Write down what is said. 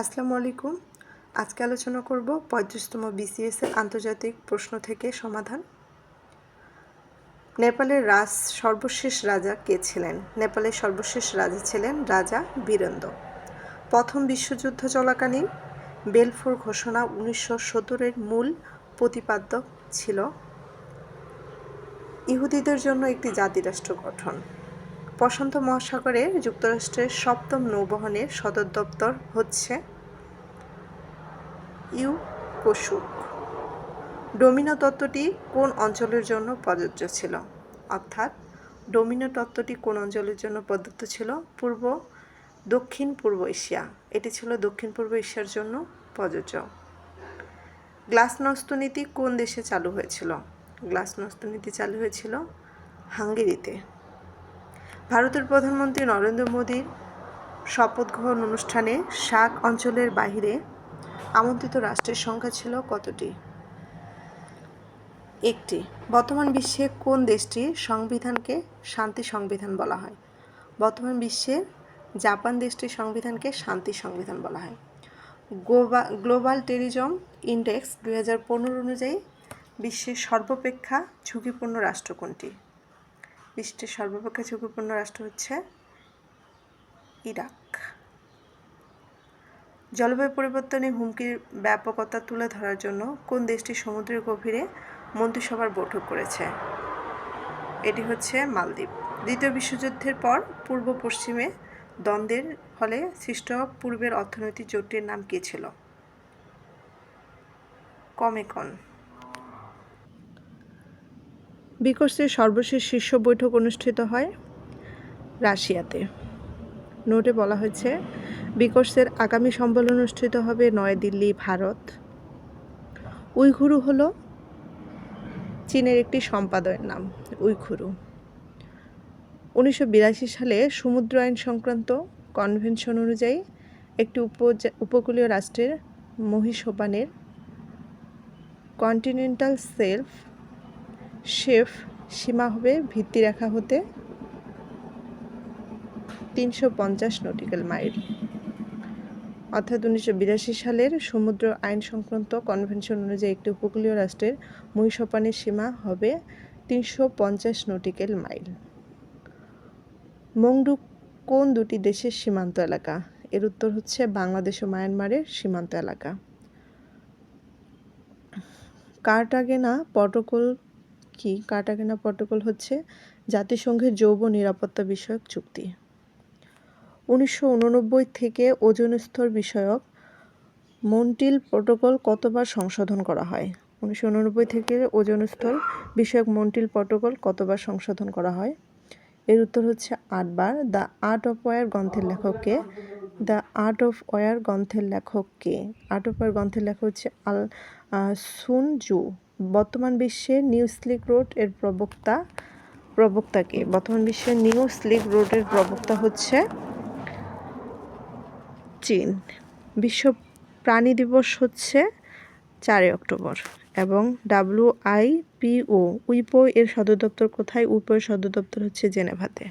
আসসালামু আলাইকুম। আজকে আলোচনা করব পঁয়ত্রিশতম বিসিএস এর আন্তর্জাতিক প্রশ্ন থেকে সমাধান। নেপালের রাজ, সর্বশেষ রাজা কে ছিলেন? নেপালের সর্বশেষ রাজা ছিলেন রাজা বীরেন্দ্র। প্রথম বিশ্বযুদ্ধ চলাকালীন বেলফোর ঘোষণা উনিশশো সত্তরের মূল প্রতিপাদ্য ছিল। ইহুদিদের জন্য একটি জাতিরাষ্ট্র গঠন। প্রশান্ত মহাসাগরে যুক্তরাষ্ট্রের সপ্তম নৌবহনের সদর দপ্তর হচ্ছে ইউ পশুক ডোমিনো তত্ত্বটি কোন অঞ্চলের জন্য প্রযোজ্য ছিল? অর্থাৎ, ডোমিনো তত্ত্বটি কোন অঞ্চলের জন্য প্রদত্ত ছিল? পূর্ব, দক্ষিণ, পূর্ব এশিয়া। এটি ছিল দক্ষিণ পূর্ব এশিয়ার জন্য প্রযোজ্য। গ্লাসনস্ত নীতি কোন দেশে চালু হয়েছিল? গ্লাসনস্ত নীতি চালু হয়েছিল হাঙ্গেরিতে। ভারতের প্রধানমন্ত্রী নরেন্দ্র মোদীর শপথ গ্রহণ অনুষ্ঠানে সাক অঞ্চলের বাহিরে আমন্ত্রিত রাষ্ট্রের সংখ্যা ছিল কতটি? একটি, বর্তমান বিশ্বে কোন দেশটির সংবিধানকে শান্তি সংবিধান বলা হয়? বর্তমান বিশ্বে জাপান দেশটির সংবিধানকে শান্তি সংবিধান বলা হয়। গোবা, গ্লোবাল টেরিজম ইন্ডেক্স দুই হাজার পনেরো অনুযায়ী বিশ্বের সর্বাপেক্ষা ঝুঁকিপূর্ণ রাষ্ট্র কোনটি? বিশ্বের সর্বাপেক্ষা ঝুঁকিপূর্ণ রাষ্ট্র হচ্ছে ইরাক। জলবায়ু পরিবর্তনের হুমকির ব্যাপকতা তুলে ধরার জন্য কোন দেশটি সমুদ্রের গভীরে মন্ত্রিসভার বৈঠক করেছে? এটি হচ্ছে মালদ্বীপ। দ্বিতীয় বিশ্বযুদ্ধের পর পূর্ব পশ্চিমে দ্বন্দ্বের ফলে সৃষ্ট পূর্বের অর্থনৈতিক জোটটির নাম কী ছিল? কমেকন। বিকশিত সর্বশেষ শীর্ষ বৈঠক অনুষ্ঠিত হয় রাশিয়াতে। নোটে বলা হয়েছে, বিকর্সের আগামী সম্মেলন অনুষ্ঠিত হবে নয়াদিল্লি ভারত। উইঘুরু হল চীনের একটি সম্পাদয়ের নাম, উইঘুরু। উনিশশো সালে সমুদ্র আইন সংক্রান্ত কনভেনশন অনুযায়ী একটি উপকূলীয় রাষ্ট্রের মহিষোপানের কন্টিনেন্টাল সেলফ শেফ সীমা হবে ভিত্তি রেখা হতে তিনশো পঞ্চাশ নটিক্যাল মাইল। অর্থাৎ উনিশশো বিরাশি সালের সমুদ্র আইন সংক্রান্ত কনভেনশন অনুযায়ী একটি উপকূলীয় রাষ্ট্রের মহিষপানের সীমা হবে তিনশো পঞ্চাশ নটিক্যাল মাইল। মংডু কোন দুটি দেশের সীমান্ত এলাকা? এর উত্তর হচ্ছে বাংলাদেশ ও মায়ানমারের সীমান্ত এলাকা। কার্টাগেনা প্রটোকল কি কার্টাগেনা প্রটোকল হচ্ছে জাতিসংঘের যৌব নিরাপত্তা বিষয়ক চুক্তি। উনিশশো উননব্বই থেকে ওজন স্তর বিষয়ক মন্টিল প্রোটোকল কতবার সংশোধন করা হয়? উনিশশো উননব্বই থেকে ওজন স্তর বিষয়ক মন্টিল প্রোটোকল কতবার সংশোধন করা হয়? এর উত্তর হচ্ছে আটবার। দ্য আর্ট অফ ওয়ার গ্রন্থের লেখককে দ্য আর্ট অফ ওয়ার গ্রন্থের লেখক কে? আর্ট অফ ওয়ার গ্রন্থের লেখক হচ্ছে আল সুন জু। বর্তমান বিশ্বে নিউ স্লিক রোডের প্রবক্তা প্রবক্তাকে বর্তমান বিশ্বে নিউ স্লিক রোডের প্রবক্তা হচ্ছে চীন। বিশ্ব প্রাণী দিবস হচ্ছে চারই অক্টোবর এবং ডাব্লিউ আই পিও উইপো এর সদর দপ্তর কোথায়? উইপো এর সদর দপ্তর হচ্ছে জেনেভাতে।